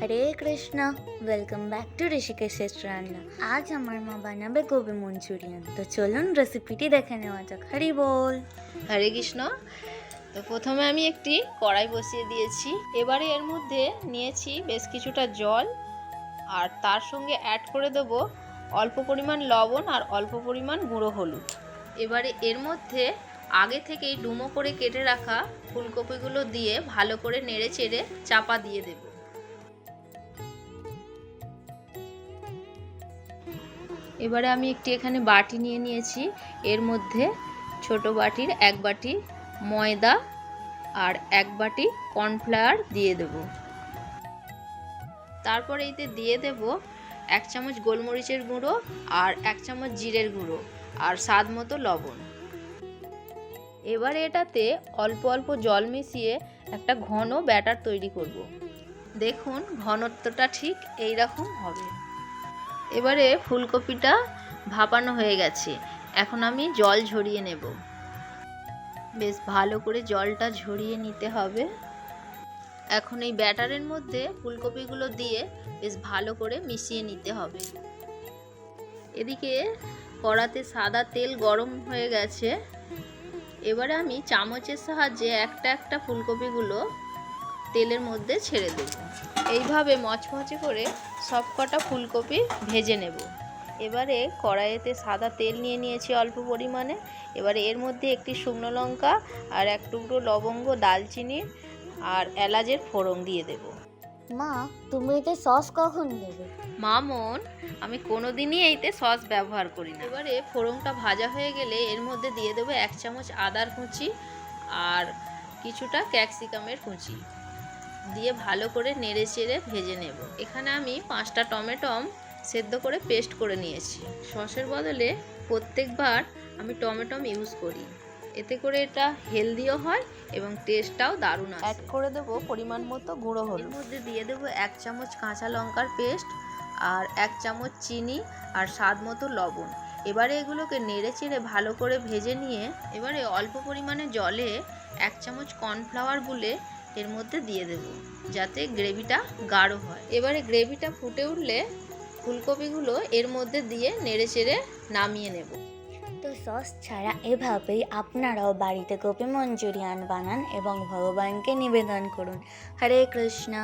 Hare Krishna welcome back to ঋষিকেশের রান্না আজ আমার মা বানাবে গোবি মঞ্চুরিয়ান। তো চলুন রেসিপিটি দেখে নেওয়া যাক। হরি বল। হরে কৃষ্ণ তো প্রথমে আমি একটি কড়াই বসিয়ে দিয়েছি। এবারে এর মধ্যে নিয়েছি বেশ কিছুটা জল। আর তার সঙ্গে অ্যাড করে দেব অল্প পরিমাণ লবণ আর অল্প পরিমাণ গুঁড়ো হলুদ। এবারে এর মধ্যে আগে থেকেই ডুমো করে কেটে রাখা ফুলকপিগুলো দিয়ে ভালো করে নেড়ে চেড়ে চাপা দিয়ে দেব। এবারে আমি একটি এখানে বাটি নিয়ে নিয়েছি। এর মধ্যে ছোট বাটির এক বাটি ময়দা আর এক বাটি কর্নফ্লাওয়ার দিয়ে দেব। তারপরে এতে দিয়ে দেব এক চামচ গোলমরিচের গুঁড়ো আর এক চামচ জিরের গুঁড়ো আর স্বাদ মতো লবণ। এবারে এটাতে অল্প অল্প জল মিশিয়ে একটা ঘন ব্যাটার তৈরি করব। দেখুন ঘনত্বটা ঠিক এই রকম হবে। এবারে ফুলকপিটা ভাপানো হয়ে গেছে। এখন আমি জল ঝরিয়ে নেব। বেশ ভালো করে জলটা ঝরিয়ে নিতে হবে। এখন এই ব্যাটারের মধ্যে ফুলকপিগুলো দিয়ে বেশ ভালো করে মিশিয়ে নিতে হবে। এদিকে কড়াতে সাদা তেল গরম হয়ে গেছে। এবারে আমি চামচের সাহায্যে একটা একটা ফুলকপিগুলো তেলের মধ্যে ছেড়ে দেব। এইভাবে মচমচে করে সবকটা ফুলকপি ভেজে নেব। এবারে কড়াইতে সাদা তেল নিয়ে নিয়েছি অল্প পরিমাণে। এবারে এর মধ্যে একটি শুকনো লঙ্কা আর এক টুকরো লবঙ্গ দালচিনি আর এলাচের ফোড়ন দিয়ে দেব। মা তুমি এতে সস কখন দেবে? মামন আমি কোনোদিনই এইতে সস ব্যবহার করি না। এবারে ফোড়নটা ভাজা হয়ে গেলে এর মধ্যে দিয়ে দেবো এক চামচ আদার কুচি আর কিছুটা ক্যাপসিকামের কুচি। দিয়ে ভালো করে নেড়ে চেড়ে ভেজে নেব। এখানে আমি পাঁচটা টমেটম সেদ্ধ করে পেস্ট করে নিয়েছি। সসের বদলে প্রত্যেকবার আমি টমেটম ইউজ করি। এতে করে এটা হেলদিও হয় এবং টেস্টটাও দারুণ অ্যাড করে দেবো পরিমাণ মতো গুঁড়ো হলুদ। এর মধ্যে দিয়ে দেবো এক চামচ কাঁচা লঙ্কার পেস্ট আর এক চামচ চিনি আর স্বাদ মতো লবণ। এবারে এগুলোকে নেড়ে চেড়ে ভালো করে ভেজে নিয়ে এবারে অল্প পরিমাণে জলে এক চামচ কর্নফ্লাওয়ার গুলে এর মধ্যে দিয়ে দেব, যাতে গ্রেভিটা গাঢ় হয়। এবারে গ্রেভিটা ফুটে উঠলে ফুলকপিগুলো এর মধ্যে দিয়ে নেড়ে চেড়ে নামিয়ে নেব। তো সস ছাড়া এভাবেই আপনারাও বাড়িতে কপি মঞ্চুরিয়ান বানান এবং ভগবানকে নিবেদন করুন। হরে কৃষ্ণ।